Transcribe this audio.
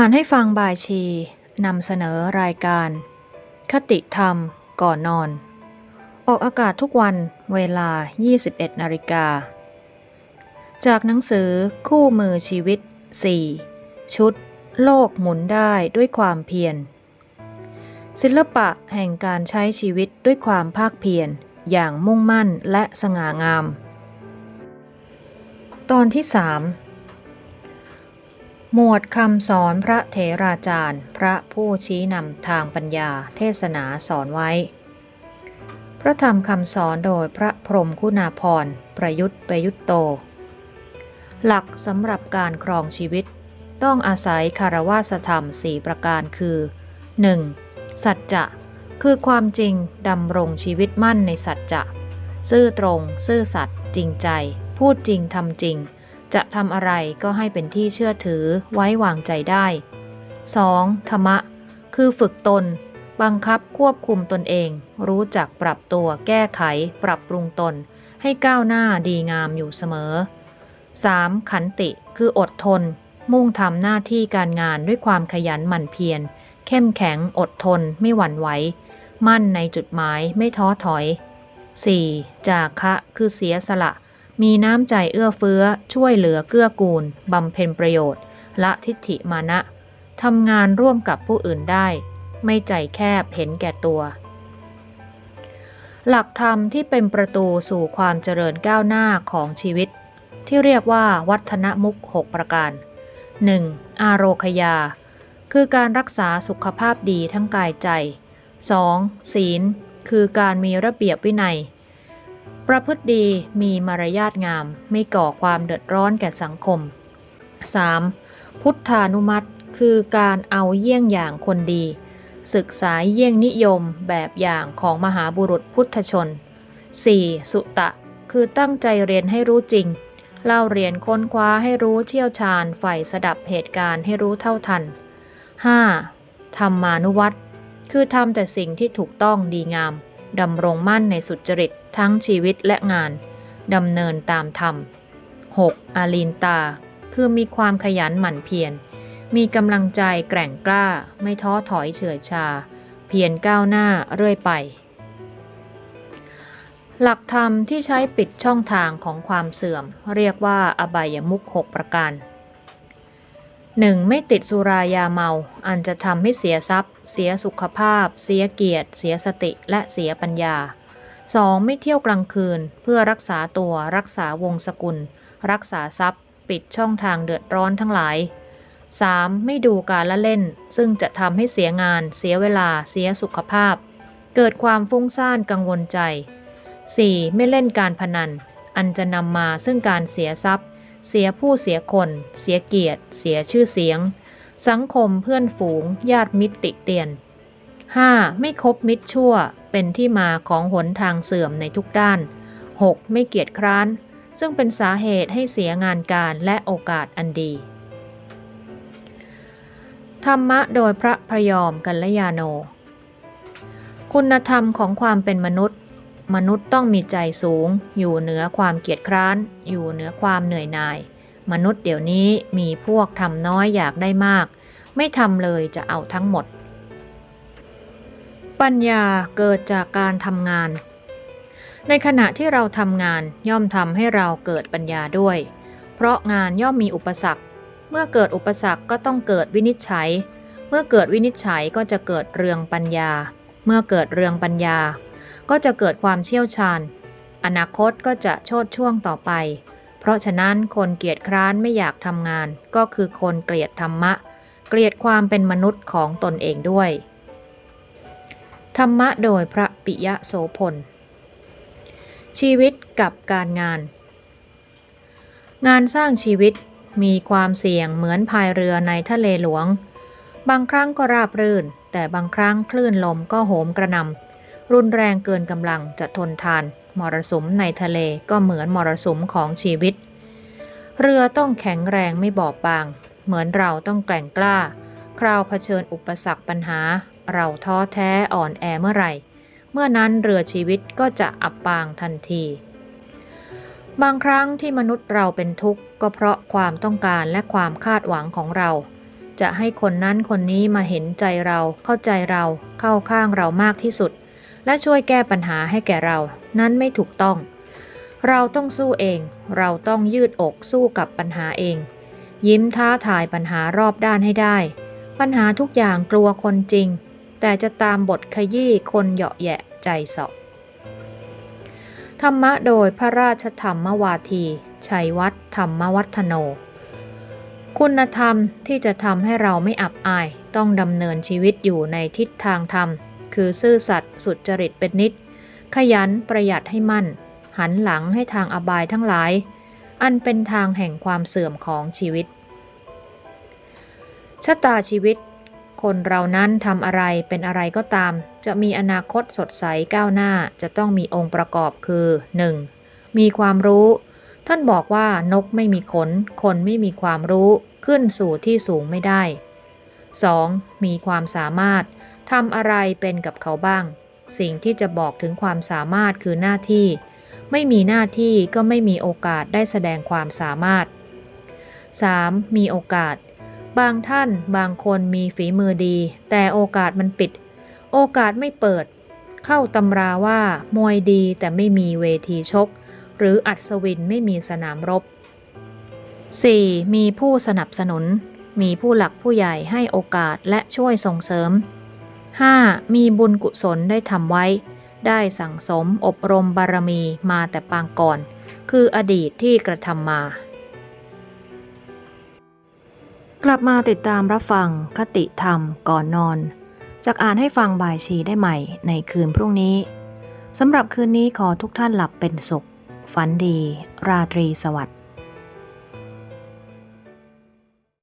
อ่านให้ฟังบายชีนำเสนอรายการ คติธรรมก่อนนอน ออกอากาศทุกวันเวลา 21นาฬิกา จากหนังสือคู่มือชีวิต 4 ชุด โลกหมุนได้ด้วยความเพียร ศิลปะแห่งการใช้ชีวิตด้วยความภาคเพียรอย่างมุ่งมั่นและสง่างาม ตอนที่ 3 หมวดคำสอนพระเถราจารย์ พระผู้ชี้นำทางปัญญาเทศนาสอนไว้ พระธรรมคำสอนโดยพระพรมคุณาภรประยุทธ์ประยุทธ์โต หลักสำหรับการครองชีวิต ต้องอาศัยคารวาสธรรมสี่ประการคือ 1. สัจจะ คือความจริงดำรงชีวิตมั่นในสัจจะ ซื่อตรง ซื่อสัตย์จริงใจ พูดจริงทำจริง จะทำอะไรก็ให้เป็นที่เชื่อถือไว้วางใจได้ 2. ธรรมะ คือฝึกตน บังคับควบคุมตนเอง รู้จักปรับตัวแก้ไข ปรับปรุงตน ให้ก้าวหน้าดีงามอยู่เสมอ 3. ขันติ คืออดทน มุ่งทำหน้าที่การงานด้วยความขยันหมั่นเพียร เข้มแข็งอดทนไม่หวั่นไหว มั่นในจุดหมายไม่ท้อถอย 4. จาคะ คือเสียสละ มีน้ำใจเอื้อเฟื้อ ช่วยเหลือเกื้อกูลบำเพ็ญประโยชน์ ละทิฏฐิมานะทำงานร่วมกับผู้อื่นได้ ไม่ใจแคบเห็นแก่ตัว หลักธรรมที่เป็นประตูสู่ความเจริญก้าวหน้าของชีวิต ที่เรียกว่าวัฒนมุก 6 ประการ 1. อาโรคยา คือการรักษาสุขภาพดีทั้งกายใจ 2. ศีล คือการมีระเบียบวินัย ประพฤติดีมีมารยาทงามไม่ก่อความเดือดร้อนแก่สังคม 3. พุทธานุมัติ คือการเอาเยี่ยงอย่างคนดี ศึกษาเยี่ยงนิยมแบบอย่างของมหาบุรุษพุทธชน 4. สุตะ คือตั้งใจเรียนให้รู้จริง เล่าเรียนค้นคว้าให้รู้เชี่ยวชาญใฝ่สดับเหตุการณ์ให้รู้เท่าทัน 5. ธรรมานุวัตคือทำแต่สิ่งที่ถูกต้องดีงาม ดำรงมั่นในสุจริตทั้งชีวิตและงาน ดำเนินตามธรรม 6. อาลีนตา คือมีความขยันหมั่นเพียร มีกำลังใจแกร่งกล้า ไม่ท้อถอยเฉื่อยชา เพียรก้าวหน้าเรื่อยไป หลักธรรมที่ใช้ปิดช่องทางของความเสื่อม เรียกว่าอบายมุข6ประการ 1. ไม่ติดสุรายาเมา อันจะทำให้เสียทรัพย์ เสียสุขภาพ เสียเกียรติ เสียสติ และเสียปัญญา 2. ไม่เที่ยวกลางคืน เพื่อรักษาตัว รักษาวงศกุล รักษาทรัพย์ ปิดช่องทางเดือดร้อนทั้งหลาย 3. ไม่ดูการละเล่น ซึ่งจะทำให้เสียงาน เสียเวลา เสียสุขภาพ เกิดความฟุ้งซ่านกังวลใจ 4. ไม่เล่นการพนัน อันจะนำมาซึ่งการเสียทรัพย์ เสียผู้เสียคน เสียเกียรติ เสียชื่อเสียง สังคมเพื่อนฝูง ญาติมิตรติเตียน 5. ไม่คบมิตรชั่ว เป็นที่มาของหนทางเสื่อมในทุกด้าน 6. ไม่เกียจคร้าน ซึ่งเป็นสาเหตุให้เสียงานการและโอกาสอันดี ธรรมะโดยพระพยอมกัลยาโน คุณธรรมของความเป็นมนุษย์ มนุษย์ต้องมีใจสูง อยู่เหนือความเกียจคร้าน อยู่เหนือความเหนื่อยหน่าย มนุษย์เดี๋ยวนี้มีพวกทำน้อยอยากได้มาก ไม่ทำเลยจะเอาทั้งหมด ปัญญาเกิดจากการทำงาน ในขณะที่เราทำงานย่อมทำให้เราเกิดปัญญาด้วย เพราะงานย่อมมีอุปสรรค เมื่อเกิดอุปสรรคก็ต้องเกิดวินิจฉัย เมื่อเกิดวินิจฉัยก็จะเกิดเรืองปัญญา เมื่อเกิดเรืองปัญญา ก็จะเกิดความเชี่ยวชาญ อนาคตก็จะโชดช่วงต่อไป เพราะฉะนั้นคนเกียจคร้านไม่อยากทำงาน ก็คือคนเกลียดธรรมะ เกลียดความเป็นมนุษย์ของตนเองด้วย ธรรมะโดยพระปิยะโสพล ชีวิตกับการงาน งานสร้างชีวิตมีความเสี่ยงเหมือนพายเรือในทะเลหลวง บางครั้งก็ราบรื่น แต่บางครั้งคลื่นลมก็โหมกระนำ รุนแรงเกินกำลังจะทนทาน มรสุมในทะเลก็เหมือนมรสุมของชีวิต เรือต้องแข็งแรงไม่บอบบาง เหมือนเราต้องแกร่งกล้า คราวเผชิญอุปสรรคปัญหา เราท้อแท้อ่อนแอเมื่อไหร่ เมื่อนั้นเรือชีวิตก็จะอับปางทันที บางครั้งที่มนุษย์เราเป็นทุกข์ก็เพราะความต้องการและความคาดหวังของเราจะให้คนนั้นคนนี้มาเห็นใจเราเข้าใจเราเข้าข้างเรามากที่สุด และช่วยแก้ปัญหาให้แก่เรานั้นไม่ถูกต้อง เราต้องสู้เอง เราต้องยืดอกสู้กับปัญหาเอง ยิ้มท้าทายปัญหารอบด้านให้ได้ ปัญหาทุกอย่างกลัวคนจริง แต่จะตามบทขยี้คนเหยาะแยะใจเสาะธรรมะโดยพระราชธรรมวาที ชัยวัฒธรรมวัฒโน คุณธรรมที่จะทำให้เราไม่อับอายต้องดำเนินชีวิตอยู่ในทิศทางธรรม คือซื่อสัตย์สุจริตเป็นนิด ขยันประหยัดให้มั่น หันหลังให้ทางอบายทั้งหลาย อันเป็นทางแห่งความเสื่อมของชีวิต ชะตาชีวิต คนเรานั้นทำอะไรเป็นอะไรก็ตาม จะมีอนาคตสดใสก้าวหน้าจะต้องมีองค์ประกอบคือ 1. มีความรู้ ท่านบอกว่านกไม่มีขน คนไม่มีความรู้ขึ้นสู่ที่สูงไม่ได้ 2. มีความสามารถ ทำอะไรเป็นกับเขาบ้าง สิ่งที่จะบอกถึงความสามารถคือหน้าที่ ไม่มีหน้าที่ก็ไม่มีโอกาสได้แสดงความสามารถ 3. มีโอกาส บางท่านบางคนมีฝีมือดี แต่โอกาสมันปิด โอกาสไม่เปิด เข้าตำราว่ามวยดีแต่ไม่มีเวทีชก หรืออัศวินไม่มีสนามรบ 4. มีผู้สนับสนุน มีผู้หลักผู้ใหญ่ให้โอกาสและช่วยส่งเสริม 5. มีบุญกุศลได้ทำไว้ ได้สั่งสมอบรมบารมีมาแต่ปางก่อน คืออดีตที่กระทำมา กลับมาติดตามรับฟังคติธรรมก่อนนอนจากอ่านให้ฟังบ่ายชีได้ใหม่ในคืนพรุ่งนี้สำหรับคืนนี้ขอทุกท่านหลับเป็นสุข ฝันดี ราตรีสวัสดิ์